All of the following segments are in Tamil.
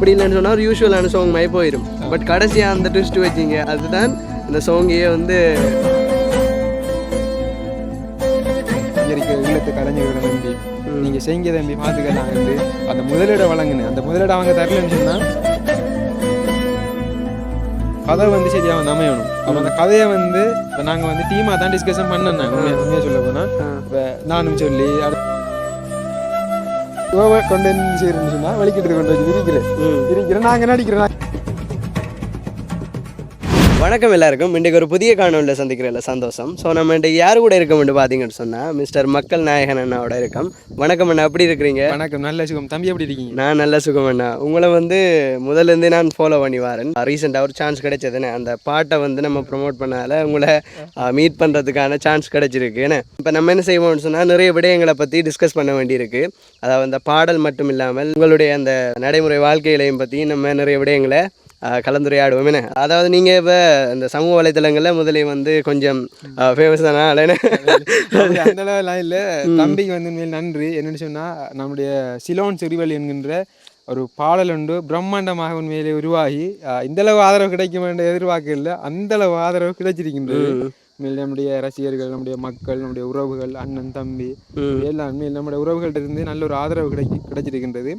அப்படி இல்லைன்னு சொன்னால் ஒரு யூஸ்வலான சாங் மாதிரி போயிடும் பட் கடைசியாக அந்த ட்விஸ்ட் வச்சிங்க அதுதான் இந்த சாங்கையே வந்து இருக்க இல்லத்து கலைஞர்களை நம்பி நீங்க செய்ங்க தம்பி பார்த்துக்கலாம் வந்து அந்த முதலிட வழங்குன அந்த முதலிட அவங்க தரலன்னு சொன்னா கதை வந்து சரியா வந்து அமையணும். அப்போ அந்த கதையை வந்து இப்போ நாங்கள் வந்து டீமாக தான் டிஸ்கஷன் பண்ணேன் உண்மையாக உண்மையாக சொல்ல போனால் இப்போ நானும் சொல்லி அடுத்து கொண்டு செய்யறேன்னு சொன்னா வலிக்கிட்டு கொண்டு வச்சு இருக்கிறேன் இருக்கிறேன் நாங்கள் நடிக்கிறேன். வணக்கம் எல்லாருக்கும். இன்றைக்கு ஒரு புதிய காணொலியில் சந்திக்கிறதுல சந்தோஷம். ஸோ நம்ம இன்றைக்கு யார் கூட இருக்கோம்னு பார்த்தீங்கன்னு சொன்னால் மிஸ்டர் மக்கள் நாயகன் அண்ணாவோட இருக்கோம். வணக்கம் அண்ணா எப்படி இருக்கிறீங்க? வணக்கம் நல்ல சுகம். தம்பி எப்படி இருக்கீங்க? நான் நல்ல சுகம் அண்ணா. உங்களை வந்து முதல்ல இருந்தே நான் ஃபாலோ பண்ணி வரேன். ரீசெண்டாக ஒரு சான்ஸ் கிடைச்சதுன்னு. அந்த பாட்டை வந்து நம்ம ப்ரொமோட் பண்ணால உங்களை மீட் பண்ணுறதுக்கான சான்ஸ் கிடைச்சிருக்கு. என்ன? இப்போ நம்ம என்ன செய்வோம்னு சொன்னால் நிறைய விடயங்களை பற்றி டிஸ்கஸ் பண்ண வேண்டியிருக்கு. அதாவது அந்த பாடல் மட்டும் இல்லாமல் உங்களுடைய அந்த நடைமுறை வாழ்க்கையிலையும் பற்றி நம்ம நிறைய விடயங்களை கலந்துரையாடுவோம் என்ன? அதாவது நீங்கள் இப்போ இந்த சமூக வலைத்தளங்களில் முதலே வந்து கொஞ்சம் ஃபேமஸ் தானே? அப்படி அந்த அளவுலாம் இல்லை. தம்பிக்கு வந்து உண்மையில் நன்றி. என்னன்னு சொன்னா நம்முடைய சிலோன் சிறுவல் என்கின்ற ஒரு பாடல் உண்டு பிரம்மாண்டமாக உண்மையிலே உருவாகி அஹ், இந்த அளவு ஆதரவு கிடைக்கும் என்ற எதிர்பார்க்க இல்லை. அந்த அளவு ஆதரவு கிடைச்சிருக்கின்றது. உண்மையில் நம்முடைய ரசிகர்கள் நம்முடைய மக்கள் நம்முடைய உறவுகள் அண்ணன் தம்பி எல்லாம் நம்முடைய உறவுகள்ட்ட இருந்து நல்ல ஒரு ஆதரவு கிடைக்கி கிடைச்சிருக்கின்றது.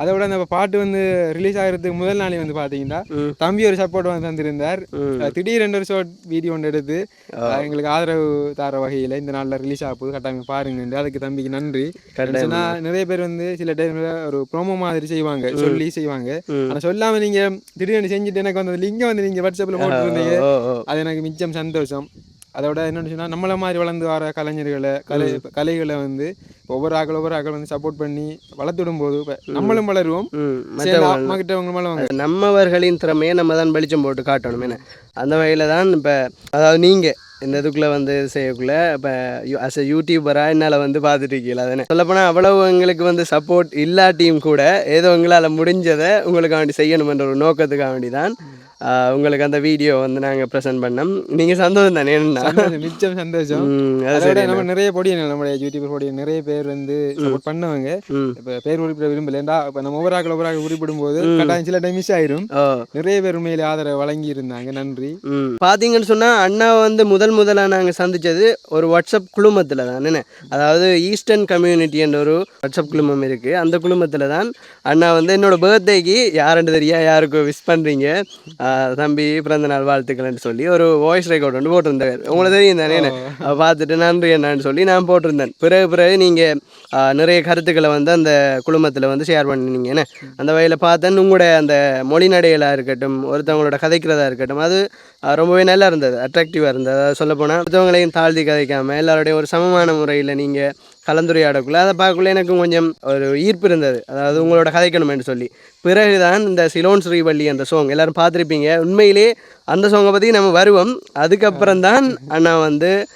அதை விட அந்த பாட்டு வந்து ரிலீஸ் ஆகிறதுக்கு முதல் நாளே வந்து பார்த்தீங்கன்னா தம்பி ஒரு சப்போர்ட் வந்து தந்திருந்தார். திடீரென்று ஒரு ஷார்ட் வீடியோ ஒன்று எடுத்து எங்களுக்கு ஆதரவு தர வகையில் இந்த நாளில் ரிலீஸ் ஆக போகுது. கட்டாயம் பாருங்க அதுக்கு தம்பிக்கு நன்றி. ஏன்னா நிறைய பேர் வந்து சில டைம்ல ஒரு ப்ரோமோ மாதிரி செய்வாங்க சொல்லி செய்வாங்க. ஆனா சொல்லாம நீங்க திடீர்னு செஞ்சுட்டு எனக்கு வந்து லிங்க வந்து நீங்க வாட்ஸ்அப்ல போட்டுருந்தீங்க. அது எனக்கு மிச்சம் சந்தோஷம். அதோட என்னன்னு சொன்னா நம்மள மாதிரி வளர்ந்து வர கலைஞர்களை கலை கலைகளை வந்து ஒவ்வொரு ஆக்கள் ஒவ்வொரு ஆக்கள் வந்து சப்போர்ட் பண்ணி வளர்த்துடும் போது நம்மளும் வளருவோம். நம்மவர்களின் திறமையை நம்ம தான் வெளிச்சம் போட்டு காட்டணும் என்ன? அந்த வகையில் தான் இப்போ அதாவது நீங்கள் இந்த இதுக்குள்ளே வந்து செய்யக்குள்ள இப்போ அஸ் அ யூடியூபராக என்னால் வந்து பார்த்துட்டு இருக்கீங்களா? தானே சொல்லப்போனால் அவ்வளவு எங்களுக்கு வந்து சப்போர்ட் இல்லாட்டியும் கூட ஏதோ உங்களால் முடிஞ்சதை உங்களுக்கு வேண்டி செய்யணுமென்ற ஒரு நோக்கத்துக்காக வேண்டி தான் உங்களுக்கு அந்த வீடியோ வந்து நாங்கள் ப்ரெசென்ட் பண்ணோம். நீங்கள் சந்தோஷம் தானே? என்ன? மிச்சம் சந்தோஷம். அதோட நம்ம நிறைய பொடியங்கள் நம்முடைய யூடியூபர் பொடிய நிறைய பேர் வந்து சப்போர்ட் பண்ணவங்க. இப்ப பேர் குறிப்பிட விரும்பல. இப்ப நம்ம ஒவ்வொரு ஒவ்வொரு குறிப்பிடும் போது கட்டாயம் சில டைம் மிஸ் ஆயிரும். நிறைய பேர் உண்மையிலே ஆதரவு வழங்கி இருந்தாங்க நன்றி பார்த்தீங்கன்னு சொன்னால் அண்ணா வந்து முதல் முதலாக நாங்கள் சந்திச்சது ஒரு வாட்ஸ்அப் குழுமத்தில் தான். என்ன? அதாவது ஈஸ்டர்ன் கம்யூனிட்டி என்ற ஒரு வாட்ஸ்அப் குழுமம் இருக்குது அந்த குழுமத்தில் தான் அண்ணா வந்து என்னோட பர்த்டேக்கு யாருன்னு தெரியா? யாருக்கு விஷ் பண்ணுறீங்க தம்பி பிறந்த நாள் வாழ்த்துக்கள்னு சொல்லி ஒரு வாய்ஸ் ரெக்கார்ட் ஒன்று போட்டிருந்தார். உங்களுக்கு தெரியும் தானே பார்த்துட்டு நன்றி என்னன்னு சொல்லி நான் போட்டிருந்தேன். பிறகு பிறகு நீங்கள் நிறைய கருத்துக்களை வந்து அந்த குழுமத்தில் வந்து ஷேர் பண்ணினீங்க என்ன? அந்த வகையில் பார்த்தேன் உங்களோட அந்த மொழி நடைகளாக இருக்கட்டும் ஒருத்தவங்களோட கதைக்கிறதா இருக்கட்டும் அது ரொம்பவே நல்லா இருந்தது அட்ராக்டிவாக இருந்தது. அதாவது சொல்லப்போனால் ஒருத்தவங்களையும் தாழ்த்தி கதைக்காமல் எல்லாரோடையும் ஒரு சமமான முறையில் நீங்கள் கலந்துரையாடக்குள்ளே அதை பார்க்கக்குள்ள எனக்கு கொஞ்சம் ஒரு ஈர்ப்பு இருந்தது. அதாவது உங்களோட கதைக்கணும்னு சொல்லி. பிறகுதான் இந்த சிலோன் ஸ்ரீவள்ளி அந்த சாங் எல்லாரும் பார்த்துருப்பீங்க. உண்மையிலே அந்த சாங்கை பற்றி நம்ம வருவோம். அதுக்கப்புறம் தான் அண்ணா வந்து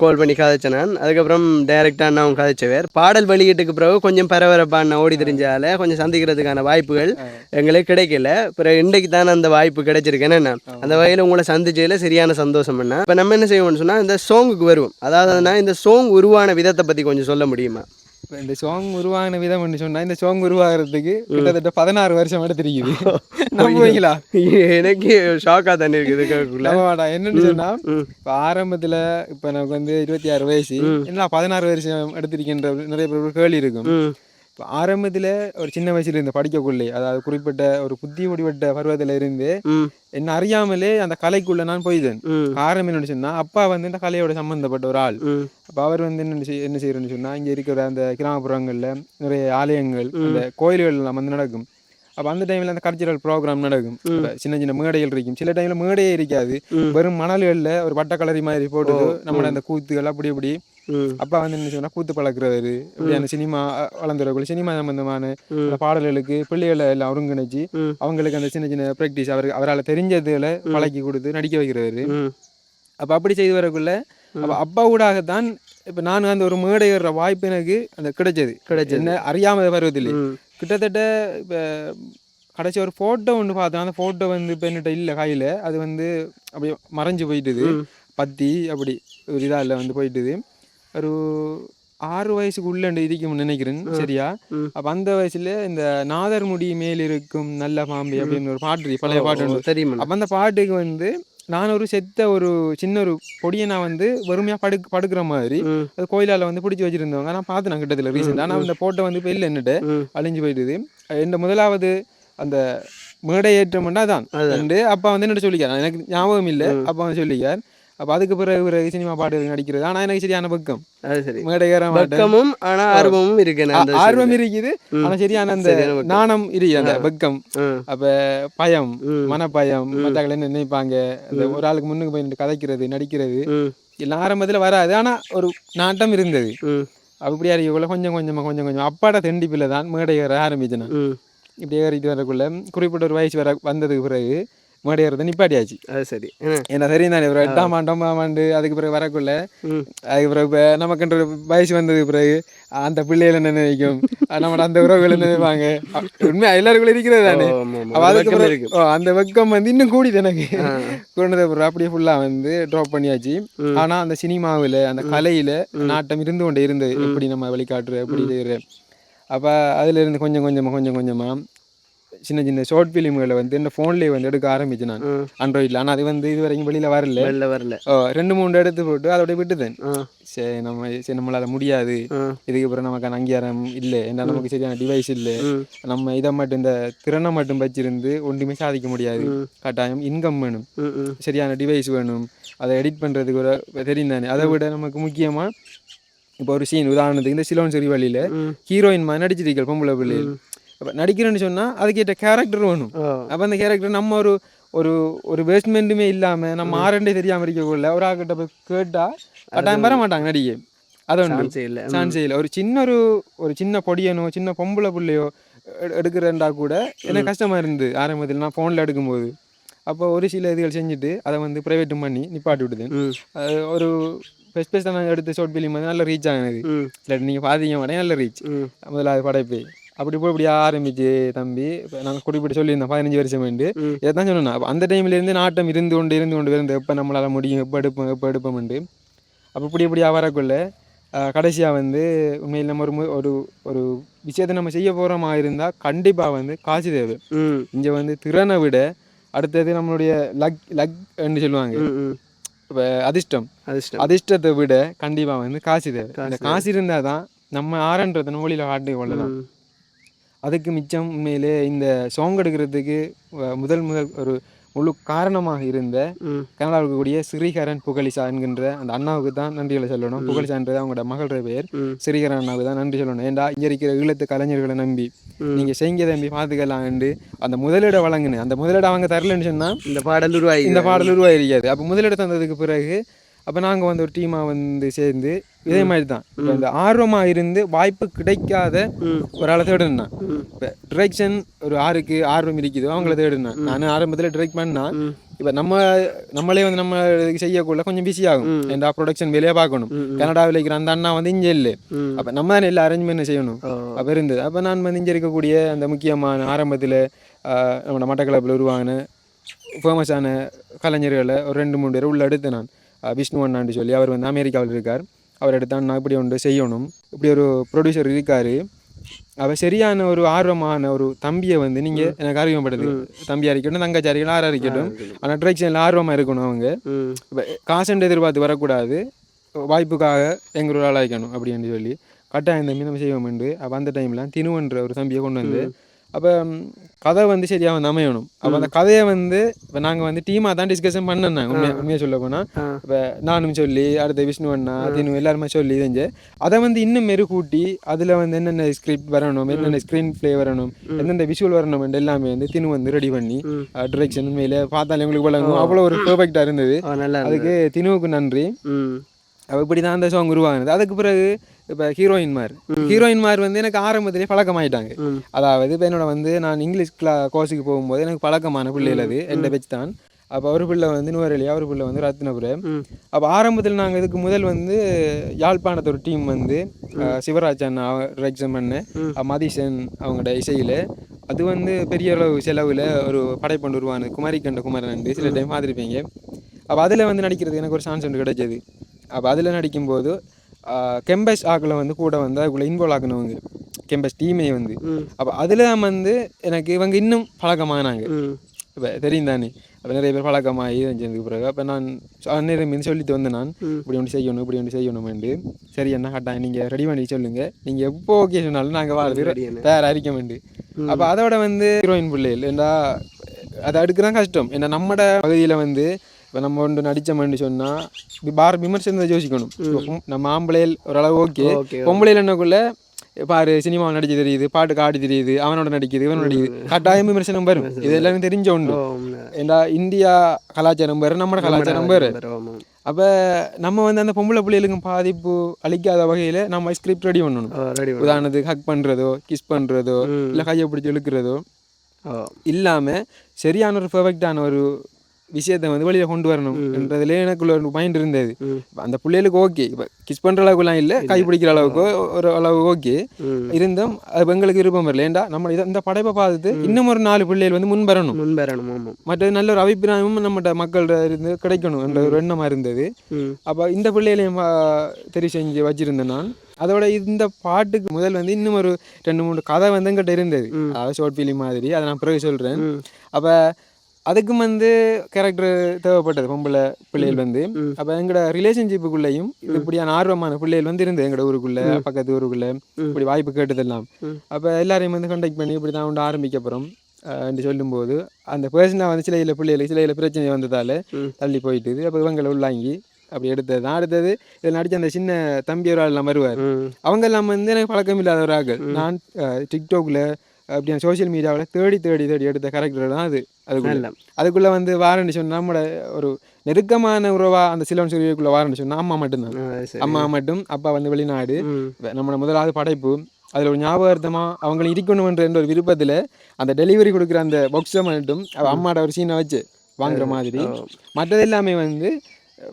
கால் பண்ணி கதைச்சேன் நான். அதுக்கப்புறம் டைரெக்டாக அண்ணாவும் கதைச்சவர் பாடல் வெளியீட்டுக்கு பிறகு கொஞ்சம் பரபரப்பாக அண்ணா ஓடி தெரிஞ்சால கொஞ்சம் சந்திக்கிறதுக்கான வாய்ப்புகள் எங்களுக்கு கிடைக்கல. பிறகு இன்றைக்கு தான் அந்த வாய்ப்பு கிடைச்சிருக்கு என்ன அந்த வகையில் உங்களை சந்திச்சதில் சரியான சந்தோஷம் என்ன இப்போ நம்ம என்ன செய்வோம்னு சொன்னால் இந்த சாங்குக்கு வருவோம். அதாவது இந்த சாங் உருவான விதத்தை பற்றி கொஞ்சம் சொல்ல முடியுமா? இப்ப இந்த சாங் உருவாகின விதம் என்ன சொன்னா இந்த சாங் உருவாகிறதுக்கு கிட்டத்தட்ட பதினாறு வருஷம் எடுத்திருக்குது. நம்புவீங்களா எனக்கு ஷாக்காக தானே இருக்குது என்னன்னு சொன்னா இப்ப ஆரம்பத்துல இப்ப எனக்கு வந்து இருபத்தி ஆறு வயசு என்ன பதினாறு வருஷம் எடுத்திருக்கின்ற நிறைய பேர் கேள்வி இருக்கும். இப்போ ஆரம்பத்துல ஒரு சின்ன வயசுல இருந்து படிக்கக்குள்ளே அதாவது குறிப்பிட்ட ஒரு புத்தி முடிவட்ட பருவத்துல இருந்து என்ன அறியாமலே அந்த கலைக்குள்ள நான் ம். காரணம் என்னன்னு சொன்னா அப்பா வந்து இந்த கலையோட சம்பந்தப்பட்ட ஒரு ஆள். அப்போ அவர் வந்து என்ன என்ன செய்யறேன்னு சொன்னா இங்க இருக்கிற அந்த கிராமப்புறங்கள்ல நிறைய ஆலயங்கள் அந்த கோயில்கள் எல்லாம் வந்து நடக்கும். அப்ப அந்த டைம்ல அந்த கல்ச்சுரல் ப்ரோக்ராம் நடக்கும். சின்ன சின்ன மேடைகள் இருக்கும். சில டைம்ல மேடையே இருக்காது. வெறும் மணல்கள்ல ஒரு வட்ட கலரி மாதிரி போட்டுட்டு நம்மளோட அந்த கூத்துகள் அப்படி இப்படி ம் அப்பா வந்து என்ன சொன்னா கூத்து பழக்கிறவரு இப்படி அந்த சினிமா வளர்ந்துறக்குள்ள சினிமா சம்பந்தமான பாடல்களுக்கு பிள்ளைகளை எல்லாம் ஒருங்கிணைச்சு. அவங்களுக்கு அந்த சின்ன சின்ன ப்ராக்டிஸ் அவருக்கு அவரால் தெரிஞ்சதுல பழக்கி கொடுத்து நடிக்க வைக்கிறவரு. அப்ப அப்படி செய்து வரக்குள்ள அப்ப அப்பா ஊடாகத்தான் இப்ப நான் அந்த ஒரு மேடை ஏறுற வாய்ப்பு எனக்கு அந்த கிடைச்சது. கிடைச்சது. என்ன அறியாம வருவதில்லை. கிட்டத்தட்ட இப்ப கடைசி ஒரு ஃபோட்டோ ஒன்று பார்த்தேன். அந்த ஃபோட்டோ வந்து இப்போ என்கிட்ட இல்லை கையில். அது வந்து அப்படியே மறைஞ்சு போயிட்டுது. பத்தி அப்படி ஒரு இதால வந்து போயிட்டுது. ஒரு ஆறு வயசுக்கு உள்ள இருக்கும்னு நினைக்கிறேன் சரியா. அப்ப அந்த வயசுல இந்த நாதர் முடி மேல் இருக்கும் நல்ல பாம்பு அப்படின்னு ஒரு பாட்டு பழைய பாட்டு. தெரியுமா அப்ப அந்த பாட்டுக்கு வந்து நான் ஒரு செத்த ஒரு சின்ன ஒரு பொடியை நான் வந்து வறுமையா படு படுக்கிற மாதிரி அது கோயிலால வந்து பிடிச்சி வச்சிருந்தவங்க. நான் பார்த்து நான் கிட்டத்தில் ரீசெண்டாக ஆனால் அந்த போட்டோ வந்து இப்போ இல்லை என்னட்டு. அழிஞ்சு போயிடுது இந்த முதலாவது அந்த மேடை ஏற்றம் அதான். ரெண்டு அப்பா வந்து என்ன சொல்லிக்கார் எனக்கு ஞாபகம் இல்லை. அப்பா வந்து சொல்லிக்கார் அப்போ அதுக்கு பிறகு பிறகு சினிமா பாட்டு நடிக்கிறது. ஆனால் எனக்கு சரியான பக்கம். அது சரி. மேடை ஏற மாட்டேன் பக்கமும் ஆனா ஆர்வமும் இருக்கு ஆர்வம் இருக்குது. ஆனா சரியான அந்த. நாணம் இருக்கு அந்த பக்கம். அப்ப பயம். மனப்பயம் மற்றவர்கள் என்ன நினைப்பாங்க? ஒரு ஆளுக்கு முன்னுக்கு போய் கதைக்கிறது நடிக்கிறது. எல்லாம் ஆரம்பத்துல வராது. ஆனா ஒரு நாட்டம் இருந்தது. ம். அப்படி அறியக்குள்ள கொஞ்சம் கொஞ்சமா கொஞ்சம் கொஞ்சம். அப்பாட தெண்டிப்பில் தான் மேடை ஏற ஆரம்பிச்சேன் இப்படி ஏறிட்டு வரக்குள்ள குறிப்பிட்ட ஒரு வயசு வர வந்ததுக்கு பிறகு மேடை ஏறதை நிப்பாட்டியாச்சு. அது சரி. என்ன தெரியும் தானே ஒரு எட்டாம் ஆண்டு ஒன்பதாம் ஆண்டு அதுக்கு பிறகு வரக்குள்ள அதுக்கு பிறகு இப்போ நமக்குன்ற வயசு வந்ததுக்கு பிறகு அந்த பிள்ளைகள் என்ன நினைக்கும்? நம்மளோட அந்த உறவுகள் என்ன நினைப்பாங்க? உண்மை எல்லாருக்குள்ள இருக்கிறது தானே. அதுக்கு பிறகு அந்த வெக்கம் வந்து இன்னும் கூடிது எனக்கு. கொண்டது அப்புறம் அப்படியே ஃபுல்லாக வந்து ட்ராப் பண்ணியாச்சு. ஆனா அந்த சினிமாவில் அந்த கலையில நாட்டம் இருந்து கொண்டே இருந்தது. எப்படி நம்ம வெளிக்காட்டுற எப்படி அப்போ அதுல இருந்து கொஞ்சம் கொஞ்சமா கொஞ்சம் கொஞ்சமா சின்ன சின்ன ஷார்ட் ஃபிலிம்களை வந்து இந்த ஃபோன்லேயே வந்து எடுக்க ஆரம்பிச்சேன் நான். ஆண்ட்ராய்டில் ஆனால் அது வந்து இது வரைக்கும் வெளியில் வரல. வெளில வரல. ஓ, ரெண்டு மூணு எடுத்து போட்டு அதோட விட்டுதேன் சரி நம்ம சரி நம்மளால முடியாது. ஆ. இதுக்கு அப்புறம் நமக்கான அங்கீகாரம் இல்லை. ஏன்னா நமக்கு சரியான டிவைஸ் இல்லை. நம்ம இதை மட்டும் இந்த திறனை மட்டும் வச்சிருந்து ஒன்றுமே சாதிக்க முடியாது. கட்டாயம் இன்கம் வேணும். சரியான டிவைஸ் வேணும். அதை எடிட் பண்ணுறதுக்கு ஒரு தெரியும் தானே. அதை விட நமக்கு முக்கியமாக இப்போ ஒரு சீன் உதாரணத்துக்கு இந்த சிலோன் சிறி வழியில். ஹீரோயின் மாதிரி நடிச்சிருக்கீங்க பொம்பளை பிள்ளைகள். அப்போ நடிக்கிறேன்னு சொன்னால் அதுக்கேற்ற கேரக்டர் வேணும். அப்போ அந்த கேரக்டர் நம்ம ஒரு ஒரு ஒரு பேஸ்மெண்ட்டுமே இல்லாமல் நம்ம ஆரண்டே தெரியாமல் இருக்கக்குள்ள ஒரு ஆக்கிட்ட போய் கேட்டால் கட்டாயம் வர மாட்டாங்க நடிகை. அது இல்ல. சான்ஸே இல்லை. ஒரு சின்ன ஒரு ஒரு சின்ன பொடியனோ சின்ன பொம்பளை பிள்ளையோ எடு- எடுக்கிறேன்டா கூட எனக்கு கஷ்டமாக இருந்து ஆரம்பத்தில் நான் ஃபோனில் எடுக்கும்போது. அப்போ ஒரு சில இதுகள் செஞ்சுட்டு அதை வந்து ப்ரைவேட்டும் பண்ணி நிப்பாட்டி அது ஒரு பெஸ்ட் பெஸ்ட் நான் எடுத்த ஷார்ட் ஃபிலிம் வந்து நல்ல ரீச் ஆகினது இல்லை நீங்கள் பார்த்தீங்க மாட்டேன் நல்ல ரீச் முதலாவது படைப்பு. அப்படி போய் இப்படி ஆரம்பிச்சு தம்பி. நாங்கள் குறிப்பிட்டு சொல்லியிருந்தோம் பதினஞ்சு வருஷம் வேண்டு. இதை தான் சொன்னேன் அந்த டைம்லேருந்து நாட்டம் இருந்து கொண்டு இருந்து கொண்டு இருந்து எப்போ நம்மளால் முடியும் எப்போ எடுப்போம் எப்போ எடுப்போம்ண்டு அப்போ இப்படி இப்படி வரக்குள்ள கடைசியாக வந்து உண்மையில் நம்ம ஒரு ஒரு ஒரு விஷயத்தை நம்ம செய்ய போகிறோமா இருந்தால் கண்டிப்பாக வந்து காசு தேவை. இங்கே வந்து திறனை விட அடுத்தது நம்மளுடைய லக் லக் சொல்லுவாங்க. இப்போ அதிர்ஷ்டம். அதிர்ஷ்டம். அதிர்ஷ்டத்தை விட கண்டிப்பாக வந்து காசு தேவை. இந்த காசு இருந்தால் தான் நம்ம ஆரன்றதை நம்ம வழியில் காட்டி கொள்ளலாம். அதுக்கு மிச்சம் உண்மையிலே இந்த சாங் எடுக்கிறதுக்கு முதல் முதல் ஒரு முழு காரணமாக இருந்த கனடாவில் இருக்கக்கூடிய ஸ்ரீகரன் புகழிசா என்கின்ற அந்த அண்ணாவுக்கு தான் நன்றிகளை சொல்லணும். புகழிசான்றது அவங்களோட மகளோட பெயர். ஸ்ரீகரன் அண்ணாவுக்கு தான் நன்றி சொல்லணும். ஏன்டா இங்கே இருக்கிற ஈழத்து கலைஞர்களை நம்பி நீங்கள் செய்ங்க தம்பி பார்த்துக்கலாம்னு அந்த முதலிட வழங்குன அந்த முதலிட அவங்க தரலன்னு சொன்னால் இந்த பாடல் உருவாகி இந்த பாடல் உருவாயிருக்காது அப்போ முதலிட தந்ததுக்கு பிறகு அப்போ நாங்கள் வந்து ஒரு டீமாக வந்து சேர்ந்து இதே மாதிரி தான் இப்போ இந்த ஆர்வமாக இருந்து வாய்ப்பு கிடைக்காத ஒரு ஆளை தேடுனா. இப்போ டிரெக்ஷன் ஒரு ஆருக்கு ஆர்வம் இருக்குதோ அவங்கள தேடுனா நான் ஆரம்பத்தில் டிரெக்ட் பண்ணா. இப்போ நம்ம நம்மளே வந்து நம்ம செய்யக்குள்ள கொஞ்சம் பிஸி ஆகும். ஏன்டா ப்ரொடக்ஷன் வேலையே பார்க்கணும். கனடாவில் இருக்கிற அந்த அண்ணா வந்து இங்கே இல்லை. அப்போ நம்ம தானே எல்லா அரேஞ்ச்மெண்ட் செய்யணும். அப்போ இருந்தது. அப்போ நான் வந்து இங்கே இருக்கக்கூடிய அந்த முக்கியமான ஆரம்பத்தில் நம்மளோட மட்டக்களப்பில் உருவாங்கின ஃபேமஸான கலைஞர்களை ஒரு ரெண்டு மூணு பேர் உள்ள எடுத்து நான். விஷ்ணு அண்ணான்னு சொல்லி அவர் வந்து அமெரிக்காவில் இருக்கார். அவர் எடுத்தான் நான் இப்படி ஒன்று செய்யணும். இப்படி ஒரு ப்ரொடியூசர் இருக்கார். அவர் சரியான ஒரு ஆர்வமான ஒரு தம்பியை வந்து நீங்கள் எனக்கு அறிமுகப்படுது தம்பியாக இருக்கட்டும் தங்கச்சி இருக்கட்டும் ஆறாக இருக்கட்டும் ஆனால் டிரெக்ஷனில் ஆர்வமாக இருக்கணும் அவங்க. இப்போ காசண்டு எதிர்பார்த்து வரக்கூடாது. வாய்ப்புக்காக எங்கள் ஒரு ஆளாய்க்கணும் அப்படின்னு சொல்லி கட்டாயம் இந்த மீன் நம்ம செய்வோம் என்று. அப்போ அந்த டைமில் தினுவன்ற ஒரு தம்பியை கொண்டு வந்து அப்போ கதை வந்து சரியாக வந்து அமையணும். அப்போ அந்த கதையை வந்து இப்போ நாங்கள் வந்து டீமாக தான் டிஸ்கஷன் பண்ணேன் உண்மையாக உண்மையாக சொல்ல போனால். இப்போ நானும் சொல்லி அடுத்த விஷ்ணு அண்ணா தினு எல்லாருமே சொல்லி செஞ்சு அதை வந்து இன்னும் மெருகூட்டி அதில் வந்து என்னென்ன ஸ்கிரிப்ட் வரணும் என்னென்ன ஸ்க்ரீன் ப்ளே வரணும் எந்தெந்த விஷுவல் வரணும் எல்லாமே வந்து தினு வந்து ரெடி பண்ணி. டிரெக்ஷன் உண்மையில பார்த்தாலே உங்களுக்கு வழங்கும் அவ்வளோ ஒரு பெர்ஃபெக்டாக இருந்தது. அதுக்கு தினுவுக்கு நன்றி. அவ இப்படி தான் அந்த சாங் உருவாகுனது. அதுக்கு பிறகு இப்போ ஹீரோயின் மார். ஹீரோயின் மார் வந்து எனக்கு ஆரம்பத்திலே பழக்கமாயிட்டாங்க. அதாவது இப்போ என்னோட வந்து நான் இங்கிலீஷ் கிளா கோர்ஸுக்கு போகும்போது எனக்கு பழக்கமான பிள்ளைகள் அது எந்த பெச் தான் அப்போ ஒரு பிள்ளை வந்து நுவரெலியா ஒரு பிள்ளை வந்து ரத்னபுரம். அப்போ ஆரம்பத்தில் நாங்கள் இதுக்கு முதல் வந்து யாழ்ப்பாணத்து ஒரு டீம் வந்து சிவராஜ் அண்ணா ரெக்ஸம் பண்ண. மதிசன் அவங்களோட இசையில். அது வந்து பெரிய அளவு செலவில் ஒரு படைப்பண்டு உருவானது. குமாரிக்கண்ட குமாரன் சில டைம் பார்த்துருப்பீங்க. அப்போ அதில் வந்து நடிக்கிறதுக்கு எனக்கு ஒரு சான்ஸ் ஒன்று கிடைச்சது. அப்போ அதில் நடிக்கும்போது கெம்பஸ் ஆக்களை வந்து கூட வந்து அதுக்குள்ளே இன்வால்வ் ஆக்கினவங்க. கெம்பஸ் டீமே வந்து. அப்போ அதில் தான் வந்து எனக்கு இவங்க இன்னும் பழக்கமானாங்க. இப்போ தெரியும் தானே. அப்போ நிறைய பேர் பழக்கமாகி செஞ்சதுக்கு பிறகு அப்போ நான் அந்நேரம் மீது சொல்லிட்டு வந்தேன் நான். இப்படி ஒன்று செய்யணும் இப்படி ஒன்று செய்யணுமெண்டு சரி என்ன கட்டாயம்? நீங்கள் ரெடி பண்ணி சொல்லுங்கள் நீங்கள் எப்போ ஓகே சொன்னாலும் நாங்கள் வாழ்த்து என்ன. தயாராக இருக்கமெண்டு அப்போ அதோட வந்து ஹீரோயின் பிள்ளைகள் ஏண்டா அதை அடுக்குதான் கஷ்டம். ஏன்னா நம்மட பகுதியில் வந்து இப்போ நம்ம ஒன்று நடித்தோம்னு சொன்னால் பார விமர்சனத்தை யோசிக்கணும். இப்போ நம்ம ஆம்பளையில் ஓரளவு ஓகே. பொம்பளையில் என்னக்குள்ள பாரு சினிமாவில் நடிச்சு தெரியுது பாட்டுக்கு ஆடி தெரியுது அவனோட நடிக்குது இவனோட நடிக்குது. கட்டாயம் விமர்சனம் வரும். இது எல்லாரும் தெரிஞ்ச உண்மைதான். ஏண்டா இந்தியா கலாச்சாரம் வேறு நம்மட கலாச்சாரம் வேறு. அப்போ நம்ம வந்து அந்த பொம்பளை பிள்ளைகளுக்கு பாதிப்பு அளிக்காத வகையில் நம்ம ஸ்கிரிப்ட் ரெடி பண்ணணும். உதாரணத்துக்கு ஹக் பண்ணுறதோ கிஸ் பண்ணுறதோ இல்லை கையை பிடிச்சி இழுக்கிறதோ இல்லாமல் சரியான ஒரு பெர்ஃபெக்டான ஒரு விஷயத்தை வந்து வெளியில் கொண்டு வரணும் என்றதுல எனக்குள்ள ஒரு மைண்ட் இருந்தது. அந்த பிள்ளைகளுக்கு ஓகே இப்போ கிஸ் பண்ணுற அளவுக்குலாம் இல்லை கை பிடிக்கிற அளவுக்கு ஒரு அளவு ஓகே. இருந்தும் அது எங்களுக்கு விருப்பம் வரல. ஏண்டா? நம்ம இத- இந்த படைப்பை பார்த்துட்டு இன்னும் ஒரு நாலு பிள்ளைகள் வந்து முன் வரணும். ஆமாம் மற்றது நல்ல ஒரு அபிப்பிராயமும் நம்மகிட்ட மக்கள்கிட்ட இருந்து கிடைக்கணும் என்ற ஒரு எண்ணமாக இருந்தது. அப்போ இந்த பிள்ளைகளையும் தெரிவு செஞ்சு வச்சிருந்தேன் நான். அதோட இந்த பாட்டுக்கு முதல் வந்து இன்னும் ஒரு ரெண்டு மூணு கதை வந்து எங்கிட்ட இருந்தது. அதாவது ஷார்ட் ஃபிலிம் மாதிரி. அதை நான் பிறகு சொல்கிறேன் ம். அப்போ அதுக்கும் வந்து கேரக்டர் தேவைப்பட்டது பொம்பளை பிள்ளைகள் வந்து. அப்போ எங்களோட ரிலேஷன்ஷிப்புக்குள்ளேயும் இப்படியான ஆர்வமான பிள்ளைகள் வந்து இருந்தது எங்களோட ஊருக்குள்ள பக்கத்து ஊருக்குள்ள இப்படி வாய்ப்பு கேட்டதெல்லாம். அப்போ எல்லாரையும் வந்து கான்டாக்ட் பண்ணி இப்படி தான் ஒன்று ஆரம்பிக்க அப்புறம் என்று சொல்லும்போது அந்த பர்சனாக வந்து சில இதில் பிள்ளைகளுக்கு சில இதில் பிரச்சனை வந்ததால் தள்ளி போயிட்டுது. அப்போ இவங்களை உள்ளாங்கி அப்படி எடுத்தது. தான் அடுத்தது இதில் நடித்த அந்த சின்ன தம்பி ஒரு வருவார். அவங்க எல்லாம் வந்து எனக்கு பழக்கம் இல்லாத ஒரு நான் டிக்டாக்ல அப்படியான சோஷியல் மீடியாவில் தேடி தேடி தேடி எடுத்த கேரக்டர் தான் அது. அதுக்குள்ள. அதுக்குள்ள வந்து வாரண்டி சொன்னா நம்மளோட ஒரு நெருக்கமான உறவா அந்த சிலவன் சொல்லிக்குள்ள வாரண்டி சொன்னா அம்மா மட்டும்தான். அம்மா மட்டும் அப்பா வந்து வெளிநாடு. நம்மளோட முதலாவது படைப்பு. அதில் ஒரு ஞாபகார்த்தமா அவங்களை இருக்கணும்ன்ற என்ற ஒரு விருப்பத்தில் அந்த டெலிவரி கொடுக்குற அந்த பாக்ஸை மட்டும் அவ அம்மாட்ட ஒரு சீனை வச்சு வாங்குற மாதிரி. மற்றது எல்லாமே வந்து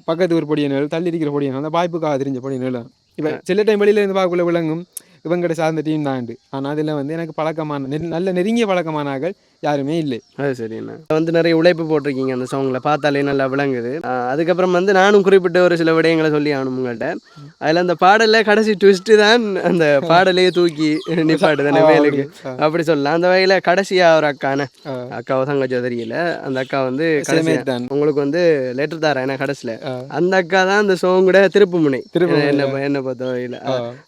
பக்கத்து ஊர் பொடியர்கள் தள்ளி இருக்கிற பொடியர்கள் அந்த வாய்ப்புக்காக தெரிஞ்ச பொடியர்கள் இப்போ சில டைம் வெளியில இருந்து பார்க்கக்குள்ள விளங்கும். இவங்ககிட்ட சார்ந்த டீம் தான் ஆனால் அதில் வந்து எனக்கு பழக்கமான நல்ல நெருங்கிய பழக்கமானார்கள் யாருமே இல்லை. அது சரி என்ன? வந்து நிறைய உழைப்பு போட்டிருக்கீங்க அந்த சாங்கில் பார்த்தாலே நல்லா விளங்குது. அதுக்கப்புறம் வந்து நானும் குறிப்பிட்ட ஒரு சில விடயங்களை சொல்லி ஆகணும் உங்கள்கிட்ட அதில் அந்த பாடலில் கடைசி ட்விஸ்ட்டு தான் அந்த பாடலையே தூக்கி நிப்பாட்டு தானே வேலுக்கு. அப்படி சொல்லலாம். அந்த வகையில் கடைசியாக ஒரு அக்கான. அக்காவை தங்கச்சோ தெரியல அந்த அக்கா வந்து. உங்களுக்கு வந்து லெட்டர் தரேன் ஏன்னா கடைசியில். அந்த அக்கா தான் அந்த சோங்கோட திருப்பு முனை என்ன என்ன பொறுத்த வகையில்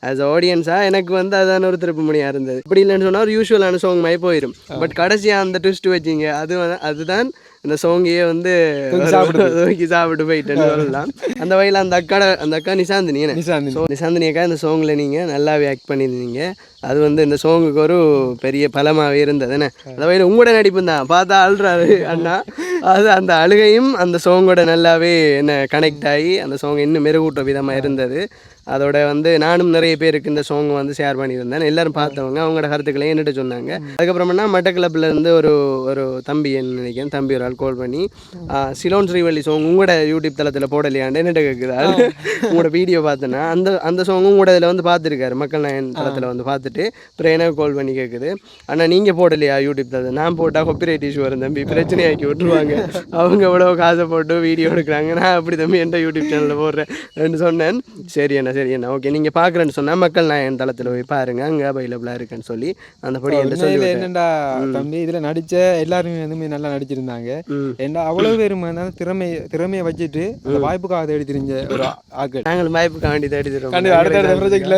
ஆஸ் ஆடியன்ஸாக எனக்கு வந்து அதான ஒரு திருப்பு முனையாக இருந்தது. இப்படி இல்லைன்னு சொன்னால் ஒரு யூஸ்வலான சாங் மாதிரி போயிடும் பட் கடைசியாக அந்த ட்விஸ்ட் வச்சிங்க. அது அதுதான் இந்த சோங்கையே வந்து தூக்கி சாப்பிட்டு போயிட்டேன்னு சொல்லலாம். அந்த வகையில் அந்த அக்கா அந்த அக்கா நிசாந்தினி நிசாந்தினி. அக்கா இந்த சாங்கில் நீங்கள் நல்லாவே ஆக்ட் பண்ணியிருந்தீங்க. அது வந்து இந்த சோங்குக்கு ஒரு பெரிய பலமாகவே இருந்தது என்ன? அந்த வகையில் உங்களோட நடிப்பு தான். பார்த்தா அழுறாரு அண்ணா. அது அந்த அழுகையும் அந்த சோங்கோட நல்லாவே என்ன கனெக்ட் ஆகி அந்த சோங் இன்னும் மெருகூட்ட விதமாக இருந்தது. அதோட வந்து நானும் நிறைய பேருக்கு இந்த சாங் வந்து ஷேர் பண்ணியிருந்தேன். எல்லாரும் பார்த்தவங்க அவங்களோட கருத்துக்களையும் என்னட்டு சொன்னாங்க. அதுக்கப்புறமா மட்டக்கிளப்பில் இருந்து ஒரு ஒரு தம்பி என்ன நினைக்கிறேன் தம்பி ஒரு ஆள் கால் பண்ணி சிலோன் ஸ்ரீவள்ளி சாங் உங்களோட யூடியூப் தளத்தில் போடலையாண்டு என்னட்டு கேட்குறாரு உங்களோட வீடியோ பார்த்தேன்னா அந்த அந்த சாங் உங்களோட இதில் வந்து பார்த்துருக்காரு. மக்கள் நாயன் தளத்தில் வந்து பார்த்துட்டு அப்புறம் எனக்கு கால் பண்ணி கேட்குது ஆனால் நீங்கள் போடலையா யூடியூப் தளத்தில்? நான் போட்டால் காப்பிரைட் இஷ்யூ வரும் தம்பி. பிரச்சனை ஆக்கி விட்டுருவாங்க. அவங்க எவ்வளோ காசை போட்டு வீடியோ எடுக்கிறாங்க. நான் அப்படி தம்பி எந்த யூடியூப் சேனலில் போடுறேன் சொன்னேன். சரி என்ன சரி என்ன ஓகே நீங்கள் பார்க்குறேன்னு சொன்னால் மக்கள் நாயன் தளத்தில் போய் பாருங்க அங்கே அவைலபிளாக இருக்குன்னு சொல்லி அந்த படி என்கிட்ட சொல்லி. என்னடா தம்பி இதுல நடிச்ச எல்லாருமே வந்து நல்லா நடிச்சிருந்தாங்க. பேரும் வந்து அந்த திறமை திறமையை வச்சுட்டு அந்த வாய்ப்புக்காக தேடி தெரிஞ்ச ஒரு ஆ- ஆட்கள் நாங்கள் வாய்ப்புக்கு வேண்டி தேடி தருவோம் அடுத்தடுத்த ப்ராஜெக்ட்ல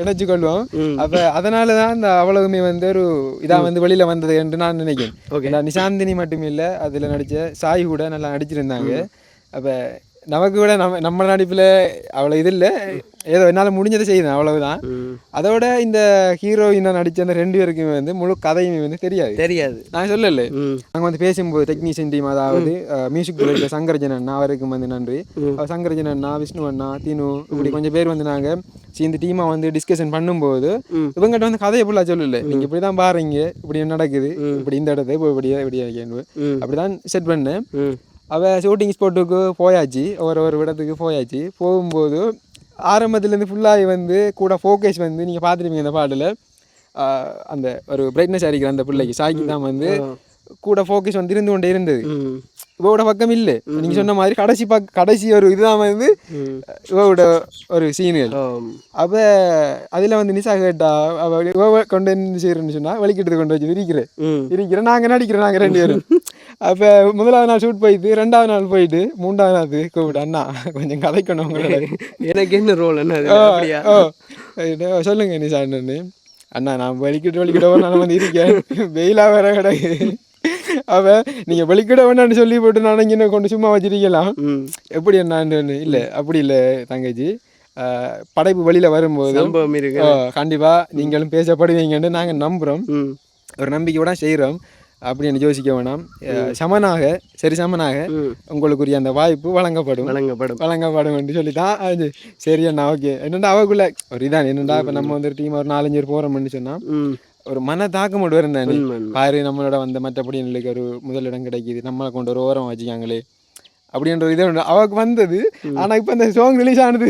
இணைச்சு கொள்வோம் அப்ப அதனால தான் இந்த அவ்வளவுமே வந்து ஒரு இதா வந்து வெளியில வந்தது என்று நான் நினைக்கிறேன். ஏன்னா நிசாந்தினி மட்டும் இல்ல அதுல நடிச்ச சாய் கூட நல்லா நடிச்சிருந்தாங்க. அப்ப நமக்கு கூட நம்ம நம்ம நடிப்புல அவ்வளவு இது இல்ல. ஏதோ என்னால முடிஞ்சதை செய்யுது அவ்வளவுதான். அதோட இந்த ஹீரோயினா நடிச்ச அந்த ரெண்டு பேருக்குமே வந்து முழு கதையுமே வந்து தெரியாது. தெரியாது. நான் சொல்லல. ம். நாங்கள் வந்து பேசும்போது டெக்னீஷியன் டீம் அதாவது மியூசிக் டைரக்டர் சங்கரஜன் அண்ணா அவருக்கும் வந்து நன்றி. சங்கரஜன் அண்ணா விஷ்ணு அண்ணா தீனு இப்படி கொஞ்சம் பேர் வந்து நாங்கள் சேர்ந்து டீமாக வந்து டிஸ்கஷன் பண்ணும்போது. இவங்ககிட்ட வந்து கதையை ஃபுல்லாக சொல்லல. நீங்கள் இப்படி தான் பாருங்க இப்படி நடக்குது இப்படி இந்த இடத்துல இப்போ இப்படி இப்படி ம். அப்படி தான் செட் பண்ணேன். ம். அவள் ஷூட்டிங் ஸ்பாட்டுக்கு போயாச்சு ஒரு ஒரு இடத்துக்கு போயாச்சு. போகும்போது ஆரம்பத்துலேருந்து ஃபுல்லாக வந்து கூட ஃபோக்கஸ் வந்து நீங்கள் பார்த்துருப்பீங்க இந்த பாட்டில். அந்த ஒரு பிரைட்னஸ் அடிக்கிற அந்த பிள்ளைக்கு. சாய்க்கு தான் வந்து கூட ஃபோக்கஸ் வந்து இருந்து கொண்டே இருந்தது. இவோட பக்கம் இல்லை. நீங்க சொன்ன மாதிரி கடைசி பக் கடைசி ஒரு இதுதான் வந்து இவோட ஒரு சீன்கள் அப்ப அதுல வந்து நிசா கேட்டா இவ கொண்டு என்ன செய்யறேன்னு சொன்னா வலிக்கிட்டு கொண்டு வச்சு விரிக்கிறேன் ம். இருக்கிறேன் நாங்க நடிக்கிறோம் நாங்க ரெண்டு பேரும். அப்ப முதலாவது நாள் ஷூட் போயிட்டு ரெண்டாவது நாள் போயிட்டு மூன்றாவது நாள் கூப்பிட்டு அண்ணா கொஞ்சம் கதைக்கணும் உங்களோட. எனக்கு என்ன ரோல் என்ன சொல்லுங்க நிசா அண்ணன்னு அண்ணா நான் வலிக்கிட்டு வலிக்கிட்ட நான் வந்து இருக்கேன். வெயிலா வேற கிடக்கு. அவ நீங்க வெளிக்கிட வேண்டாம்னு சொல்லி போட்டு நான் இங்கே கொண்டு சும்மா வச்சிருக்கலாம் எப்படி என்னான்னு இல்ல அப்படி இல்ல தங்கச்சி. ஆஹ், படைப்பு வெளியில வரும்போது சம்பவம் இருக்கு. ஆ, கண்டிப்பா நீங்களும் பேசப்படுவீங்கன்னு நாங்க நம்புறோம். ம். ஒரு நம்பிக்கையோட செய்றோம். அப்படின்னு யோசிக்க வேணாம். சமனாக சரி சமனாக உங்களுக்குரிய அந்த வாய்ப்பு வழங்கப்படும். வழங்கப்படும். வழங்கப்படும் என்று சொல்லி தான் அது. சரி அண்ணா ஓகே. என்னடா அவக்குள்ள ஒரு இதான் என்னடா இப்போ நம்ம வந்து டீம் ஒரு நாலஞ்சு பேர் போகிறோம்னு சொன்னா ம். ஒரு மன தாக்கம் மட்டும் வரும் தானே. உண்மை, உண்மை. பாரு நம்மளோட வந்த மற்றபடி எங்களுக்கு ஒரு முதலிடம் கிடைக்குது. நம்மளை கொண்டு ஒரு ஓரம் வச்சுக்காங்களே. அப்படின்ற இது. அவக்கு வந்தது ஆனா இப்போ அந்த சாங் ரிலீஸ் ஆனது.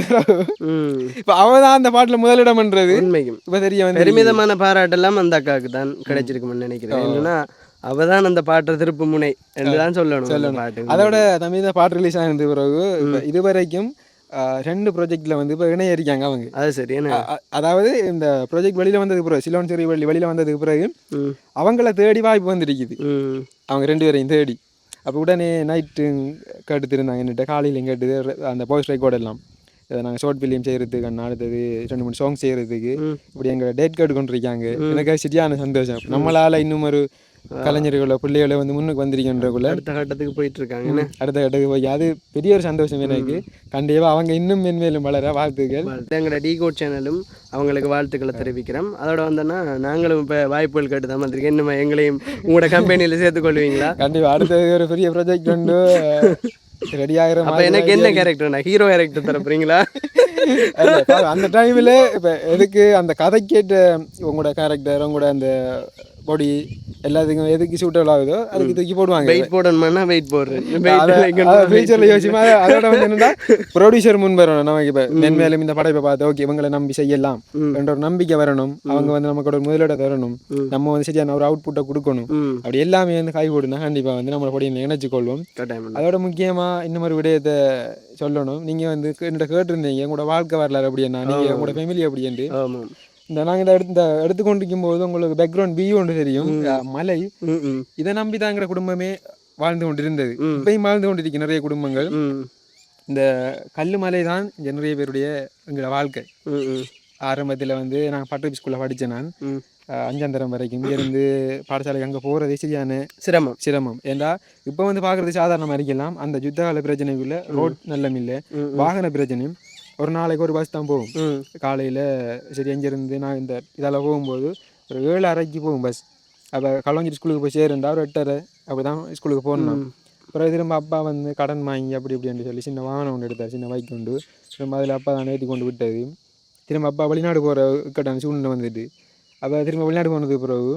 இப்போ அவ தான் அந்த பாட்டுல முதலிடம்ன்றது உண்மைக்கும். இப்போ தெரிய வந்து பெருமிதமான பாராட்டெல்லாம் அந்த அக்காவுக்கு தான் கிடைச்சிருக்கும்னு நினைக்கிறேன். என்னன்னா அவ தான் அந்த பாட்டை திருப்பு முனை என்று தான் சொல்லணும் பாட்டு அதோட தமிழ் பாட்டு ரிலீஸ் ஆனது பிறகு இப்போ இதுவரைக்கும் ஆஹ், ரெண்டு ப்ராஜெக்ட்ல வந்து இப்போ இணைய இருக்காங்க அவங்க. அது சரி அதாவது இந்த ப்ராஜெக்ட் வெளியில வந்ததுக்கு பிறகு சிலோன் சரி வெளி வெளியில வந்ததுக்கு பிறகு அவங்கள தேடி வாய்ப்பு வந்திருக்குது. அவங்க ரெண்டு பேரையும் தேடி. அப்போ உடனே நைட்டு கேட்டுருந்தாங்க என்னட்ட காலையில் கேட்டு அந்த போஸ்ட் ரெக்கார்ட் எல்லாம். இதை நாங்கள் ஷார்ட் ஃபிலிம் செய்கிறதுக்கு அடுத்தது ரெண்டு மூணு சாங் செய்கிறதுக்கு. இப்படி எங்களை டேட் கேட்டு கொண்டிருக்காங்க எனக்கு சரியான சந்தோஷம். நம்மளால இன்னும் ஒரு கலைஞர்களோ பிள்ளைகளோ வந்து முன்னுக்கு வந்திருக்கின்றக்குள்ள அடுத்த கட்டத்துக்கு போயிட்டு இருக்காங்க அடுத்த கட்டத்துக்கு போய் அது பெரிய ஒரு சந்தோஷம் எனக்கு. கண்டிப்பாக அவங்க இன்னும் மென்மேலும் வளர வாழ்த்துக்கள். வாழ்த்து. எங்களோட டி கோட் சேனலும் அவங்களுக்கு வாழ்த்துக்களை தெரிவிக்கிறோம். அதோட வந்தோன்னா நாங்களும் இப்போ வாய்ப்புகள் கேட்டு தான் வந்திருக்கேன். இன்னும் எங்களையும் உங்களோட கம்பெனியில் சேர்த்துக்கொள்வீங்களா? கண்டிப்பாக அடுத்தது ஒரு பெரிய ப்ராஜெக்ட் உண்டு. ரெடி ஆகிற எனக்கு என்ன கேரக்டர் நான் ஹீரோ கேரக்டர் தரப்புறீங்களா அந்த டைமில் இப்போ எதுக்கு அந்த கதை கேட்ட உங்களோட கேரக்டர் உங்களோட அந்த பொடி எல்லாத்துக்கும் எதுக்கு சூட்டபிள் ஆகுதோ அதுக்கு தூக்கி போடுவாங்க. வெயிட் போடணுமானா வெயிட் போடுறேன் ஃபியூச்சரில் யோசிச்சுமா? அதோட வந்து என்னன்னா ப்ரொடியூசர் முன் வரணும். நமக்கு இப்போ மென்மேலும் இந்த படைப்பை பார்த்து ஓகே இவங்களை நம்பி செய்யலாம். என்ற ஒரு நம்பிக்கை வரணும். அவங்க வந்து நமக்கு ஒரு முதலீட தரணும். நம்ம வந்து சரியான ஒரு அவுட்புட்டை கொடுக்கணும். ம். அப்படி எல்லாமே வந்து கை போடுனா கண்டிப்பாக வந்து நம்மளோட பொடியை இணைச்சிக்கொள்வோம். கட்டாயம். அதோட முக்கியமாக இன்னும் ஒரு விடயத்தை சொல்லணும். நீங்கள் வந்து என்னோட கேட்டிருந்தீங்க உங்களோட வாழ்க்கை வரலாறு அப்படின்னா நீங்கள் உங்களோட ஃபேமிலி அப்படின்ட்டு இந்த நாங்கள் இந்த எடுத்து இந்த எடுத்துக்கொண்டிருக்கும் போது உங்களுக்கு பேக்ரவுண்ட் வியூ ஒன்று தெரியும். மலை. இதை நம்பி தாங்கிற குடும்பமே வாழ்ந்து கொண்டிருந்தது. இப்பயும் வாழ்ந்து கொண்டிருக்கு நிறைய குடும்பங்கள். இந்த கல்லு மலை தான் நிறைய பேருடைய எங்களோட வாழ்க்கை. ஆரம்பத்தில் வந்து நான் பட்டப்பு ஸ்கூலில் படித்தேன் நான். ம். அஹ் அஞ்சாம் தரம் வரைக்கும். இங்கேருந்து பாடசாலைக்கு அங்கே போகிறதே சரியான சிரமம். சிரமம். ஏண்டா இப்போ வந்து பார்க்குறது சாதாரணமாக இருக்கலாம். அந்த யுத்த கால பிரச்சனைக்குள்ள ரோட் நல்லம் இல்லை வாகன பிரச்சனை. ஒரு நாளைக்கு ஒரு பஸ் தான் போகும். காலையில் சரி அங்கேருந்து நான் இந்த இதால் போகும்போது ஒரு ஏழு அரைக்கு போகும் பஸ் அப்போ களவஞ்சிட்டு ஸ்கூலுக்கு போய் சேருண்டா ஒரு எட்டரை அப்படி தான் ஸ்கூலுக்கு போகணும். அப்புறம் திரும்ப அப்பா வந்து கடன் வாங்கி அப்படி இப்படின்னு சொல்லி சின்ன வாகனம் ஒன்று எடுத்தார் சின்ன பைக் கொண்டு. திரும்ப அதில் அப்பா தான் ஏற்றி கொண்டு விட்டது. திரும்ப அப்பா வெளிநாடு போகிற இக்கட்டான சூழ்நிலை வந்துட்டு. அப்போ திரும்ப வெளிநாடு போனதுக்கு பிறகு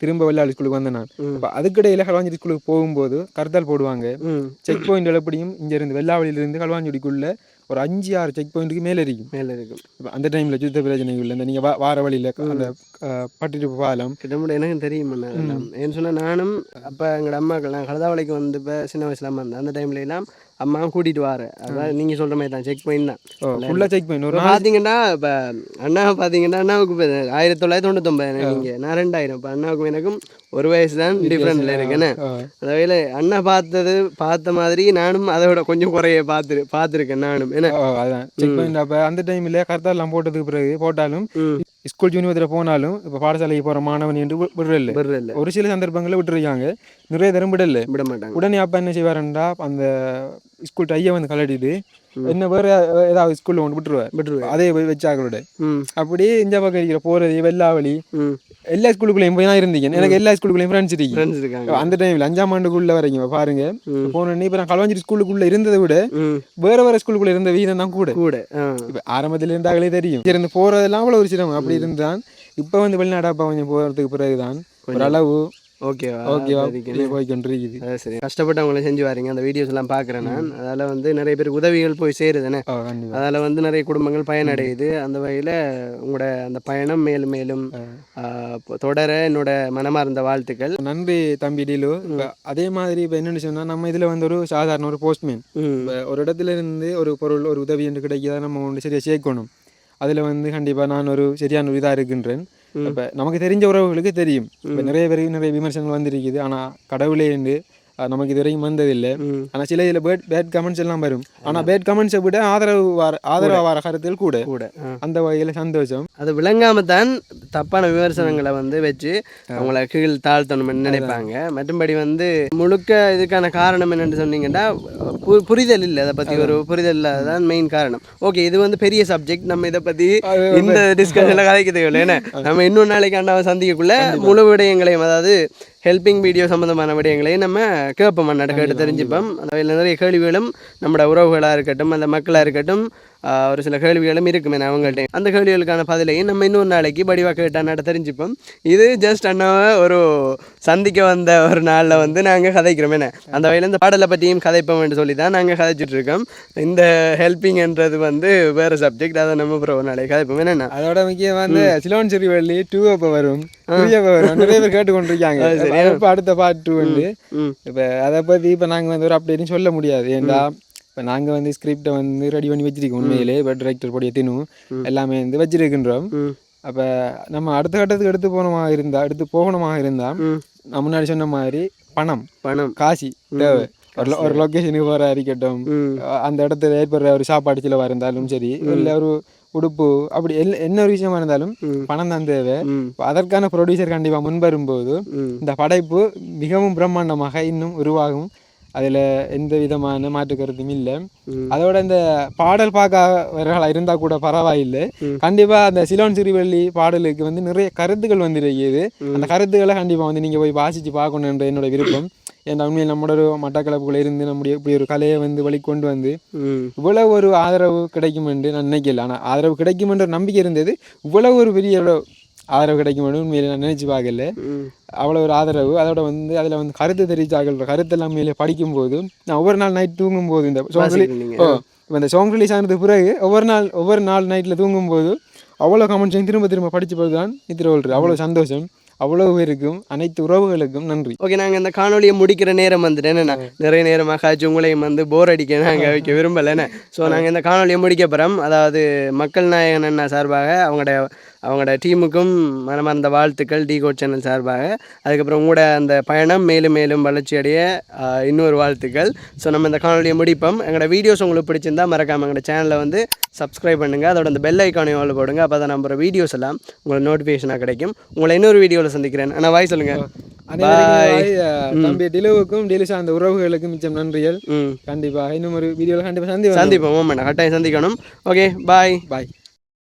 திரும்ப வெளிநாடு ஸ்கூலுக்கு வந்தேன் நான். அப்போ அதுக்கிடையில் களவாஞ்சி ஸ்கூலுக்கு போகும்போது கருத்தால் போடுவாங்க. செக் பாயிண்ட் எப்படியும் இங்கேருந்து வெள்ளாவளியிலேருந்து களவாஞ்சுடிக்குள்ள ஒரு அஞ்சு ஆறு செக் பாயிண்ட்டுக்கு மேலே இருக்கும். மேலே இருக்கும். இப்ப அந்த டைமில் யுத்த பிரச்சனைகள் இந்த நீங்கள் வா வார வழியில் அந்த பட்டிட்டு பாலம். கிட்டமுட எனக்கு தெரியும் ஏன்னு சொன்னால் நானும் அப்போ எங்களோட அம்மாக்கள் நான் கலதாவளைக்கு வந்து இப்போ சின்ன வயசுல அம்மா இருந்தேன் அந்த டைம்ல எல்லாம் அம்மா கூட்டிட்டு வாரேன் அதான் நீங்கள் சொல்கிற மாதிரி தான். செக் பாயிண்ட் தான். ஃபுல்லாக செக் பாயிண்ட் ஒரு இப்போ அண்ணா பார்த்தீங்கன்னா அண்ணாவுக்கு ஆயிரத்தி தொள்ளாயிரத்தி தொண்ணூத்தொம்பது நீங்கள் நான் ரெண்டாயிரம். இப்போ அண்ணாவுக்கும் எனக்கும் ஒரு வயசு தான் டிஃப்ரெண்ட்டில் இருக்குன்னு. அதாவது அண்ணா பார்த்தது பார்த்த மாதிரி நானும் அதை விட கொஞ்சம் குறைய பார்த்துரு பார்த்துருக்கேன் நானும். என்ன ஓ, அதான். செக் பாயிண்ட் அப்போ அந்த டைமில் கருத்தாலாம் போட்டதுக்கு பிறகு போட்டாலும் ஸ்கூல் யூனிவர்சிட்டியில் போனாலும் இப்போ பாடசாலைக்கு போகிற மாணவன் என்று விடுறதில்ல. வர்றது இல்லை ஒரு சில சந்தர்ப்பங்களில் விட்டுருக்காங்க. நிறைய தரம் விடல. விட மாட்டாங்க. உடனே அப்பா என்ன செய்வாருண்டா அந்த ஸ்கூல் டையை வந்து கலட்டிட்டு என்ன வேறு ஏதாவது ஸ்கூலில் கொண்டு விட்டுருவார். விட்டுருவேன் அதே ம். அப்படியே இந்த பக்கம் இருக்கிற போகிறது வெள்ளாவளி எல்லா ஸ்கூலுக்குள்ளேயும் போய் தான் இருந்தீங்க. எனக்கு எல்லா ஸ்கூலுக்குள்ளேயும் ஃப்ரெண்ட்ஸ் இருக்கீங்க ஃப்ரெண்ட்ஸ் இருக்காங்க. அந்த டைமில் அஞ்சாம் ஆண்டுக்குள்ள வரைக்கும் பாருங்க. போனோடனே இப்போ நான் களவாஞ்சி ஸ்கூலுக்குள்ள இருந்ததை விட வேற வேற ஸ்கூலுக்குள்ள இருந்த வீதம் தான் கூட. கூட இப்போ ஆரம்பத்தில் இருந்தாங்களே தெரியும். இருந்து போறதெல்லாம் அவ்வளோ ஒரு சிரமம். அப்படி இருந்தான் இப்போ வந்து வெளிநாடு அப்பா கொஞ்சம் போகிறதுக்கு பிறகுதான் ஒரு அளவு ஓகேவா ஓகேவா அது சரி. கஷ்டப்பட்டவங்களை செஞ்சு வரீங்க அந்த வீடியோஸ் எல்லாம் பார்க்குறேன் நான். அதால் வந்து நிறைய பேருக்கு உதவிகள் போய் கண்டிப்பாக அதால் வந்து நிறைய குடும்பங்கள் பயனடையுது. அந்த வகையில் உங்களோட அந்த பயணம் மேலும் மேலும் தொடர என்னோட மனமார்ந்த வாழ்த்துக்கள். நன்றி தம்பி டீலு. அதே மாதிரி இப்போ என்னென்னு சொன்னால் நம்ம இதில் வந்து ஒரு சாதாரண ஒரு போஸ்ட்மேன் ஒரு இடத்துல இருந்து ஒரு பொருள் ஒரு உதவி என்று கிடைக்குதா நம்ம ஒன்று சரியாக சேர்க்கணும். அதில் வந்து கண்டிப்பாக நான் ஒரு சரியான ஒரு இதாக இருக்கின்றேன். இப்போ நமக்கு தெரிஞ்ச உறவுகளுக்கு தெரியும். இப்போ நிறைய பேருக்கு நிறைய விமர்சனங்கள் வந்திருக்குது. ஆனால் கடவுளே என்று நமக்கு இது வரைக்கும் வந்ததில்லை ஆனால் சில இதில் பேட் பேட் கமெண்ட்ஸ் எல்லாம் வரும். ஆனால் பேட் கமெண்ட்ஸை விட ஆதரவு வர ஆதரவு வர கருத்துகள் கூட. கூட. அந்த வகையில் சந்தோஷம். அது விளங்காம தான் தப்பான விமர்சனங்களை வந்து வச்சு அவங்கள கீழ் தாழ்த்தணும்னு நினைப்பாங்க. மற்றும்படி வந்து முழுக்க இதுக்கான காரணம் என்னன்னு சொன்னீங்கன்னா புரிதல் இல்லை. அதை பற்றி ஒரு புரிதல் இல்லாததான் மெயின் காரணம். ஓகே இது வந்து பெரிய சப்ஜெக்ட் நம்ம இதை பற்றி இந்த டிஸ்கஷனில் கதைக்கிறது இல்லை ஏன்னா நம்ம இன்னொரு நாளைக்கு அண்ணாவை சந்திக்கக்குள்ள முழு விடயங்களையும் அதாவது ஹெல்பிங் வீடியோ சம்மந்தமான விடயங்களையும் நம்ம கேட்போம் அண்ணாட்ட கேட்டு தெரிஞ்சுப்போம். வகையில் நிறைய கேள்விகளும் நம்மளோட உறவுகளாக இருக்கட்டும் அந்த மக்களாக இருக்கட்டும் ஒரு சில கேள்விகளும் இருக்குமே அவங்கள்ட்ட அந்த கேள்விகளுக்கான பதிலையும் நம்ம இன்னொரு நாளைக்கு படிவாக கேட்டு அண்ணாட்ட தெரிஞ்சுப்போம். இது ஜஸ்ட் அண்ணாவை ஒரு சந்திக்க வந்த ஒரு நாளில் வந்து நாங்கள் கதைக்கிறோம் என்ன? அந்த வகையில் இந்த பாடலை பற்றியும் கதைப்போம்னு சொல்லி தான் நாங்கள் கதைச்சிட்டு இருக்கோம் இந்த ஹெல்பிங்ன்றது வந்து வேறு சப்ஜெக்ட் அதை நம்ம அப்புறம் ஒரு நாளைக்கு கதைப்போம். என்னண்ணா அதோட முக்கியம் வந்து சிலோன் சிறுவள்ளி டூ அப்போ வரும் நிறைய பேர் கேட்டுக்கொண்டிருக்காங்க. இப்போ அடுத்த பார்ட் டூ வந்து இப்போ அதை பற்றி இப்போ நாங்கள் வந்து ஒரு அப்டேட்டும் சொல்ல முடியாது. ஏன்டா இப்போ நாங்கள் வந்து ஸ்கிரிப்டை வந்து ரெடி பண்ணி வச்சிருக்கோம் உண்மையிலே இப்போ டிரெக்டர் போடி எத்தினும் எல்லாமே வந்து வச்சிருக்கின்றோம். அப்போ நம்ம அடுத்த கட்டத்துக்கு எடுத்து போகணுமாக இருந்தா எடுத்து போகணுமாக இருந்தா ம். நான் முன்னாடி சொன்ன மாதிரி பணம். பணம். காசி தேவை. ஒரு ஒரு லொக்கேஷனுக்கு போகிற இருக்கட்டும். அந்த இடத்துல ஏற்படுற ஒரு சாப்பாடு செலவாக இருந்தாலும் சரி இல்லை ஒரு உடுப்பு அப்படி என்ன ஒரு விஷயமா இருந்தாலும். பணம் தான் தேவை. அதற்கான ப்ரொடியூசர் கண்டிப்பாக முன்வரும்போது இந்த படைப்பு மிகவும் பிரம்மாண்டமாக இன்னும் உருவாகும். அதில் எந்த விதமான மாற்று கருத்தும் இல்லை. அதோட இந்த பாடல் பார்க்கவர்களாக இருந்தால் கூட பரவாயில்லை. கண்டிப்பாக அந்த சிலோன் சிறுவள்ளி பாடலுக்கு வந்து நிறைய கருத்துக்கள் வந்துருக்குது. அந்த கருத்துக்களை கண்டிப்பாக வந்து நீங்கள் போய் வாசித்து பார்க்கணுன்ற என்னோட விருப்பம். ஏன்னா உண்மையில் நம்மளோட ஒரு மட்டக்களப்புக்குள்ள இருந்து நம்முடைய இப்படி ஒரு கலையை வந்து வெளிக்கொண்டு வந்து ம். இவ்வளவு ஒரு ஆதரவு கிடைக்கும் என்று நான் நினைக்கல. ஆனால் ஆதரவு கிடைக்கும் என்ற நம்பிக்கை இருந்தது. இவ்வளவு ஒரு பெரிய ஆதரவு கிடைக்கும் என்று உண்மையிலே நான் நினைச்சு பார்க்கல. அவ்வளோ ஒரு ஆதரவு. அதோட வந்து அதில் வந்து கருத்து தெரிவிச்சார்கள் கருத்தெல்லாம் மேலே படிக்கும்போது நான் ஒவ்வொரு நாள் நைட் தூங்கும்போது இந்த. ஓ இப்போ இந்த சாங் ரிலீஸ் ஆனது பிறகு ஒவ்வொரு நாள் ஒவ்வொரு நாள் நைட்டில் தூங்கும்போது அவ்வளோ கமெண்ட்ஸையும் திரும்ப திரும்ப படிச்சு போது தான் நித்திர கொள்றது அவ்வளோ சந்தோஷம். அவ்வளோ பேருக்கும் அனைத்து உறவுகளுக்கும் நன்றி. ஓகே நாங்கள் இந்த காணொலியை முடிக்கிற நேரம் வந்துட்டு என்னென்ன நிறைய நேரமாக ஆச்சு உங்களையும் வந்து போர் அடிக்க நாங்கள் வைக்க விரும்பலைன்னு ஸோ நாங்கள் இந்த காணொலியை முடிக்க போகிறோம் அதாவது மக்கள் நாயகன் அண்ணா சார்பாக அவங்களோட அவங்களோட டீமுக்கும் மனமார்ந்த வாழ்த்துக்கள் டி கோட் சேனல் சார்பாக. அதுக்கப்புறம் உங்களோட அந்த பயணம் மேலும் மேலும் வளர்ச்சி அடைய இன்னொரு வாழ்த்துக்கள். ஸோ நம்ம இந்த காணொலியை முடிப்போம். எங்களோட வீடியோஸ் உங்களுக்கு பிடிச்சிருந்தா மறக்காமல் எங்களோட சேனலை வந்து சப்ஸ்கிரைப் பண்ணுங்கள் அதோட அந்த பெல் ஐக்கானையும் போடுங்க. அப்போ தான் நம்புற வீடியோஸ் எல்லாம் உங்களுக்கு நோட்டிஃபிகேஷனாக கிடைக்கும். உங்களை இன்னொரு வீடியோவில் சந்திக்கிறேன். ஆனால் வாய் சொல்லுங்கள் அஹ், தம்பி டிலுவுக்கும் டிலு சார்ந்த உறவுகளுக்கும் மிச்சம் நன்றிகள். கண்டிப்பாக இன்னும் ஒரு வீடியோவில் கண்டிப்பாக சந்தி சந்திப்போம். ஆமாண்ணா கட்டாயம் சந்திக்கணும். ஓகே பாய் பாய்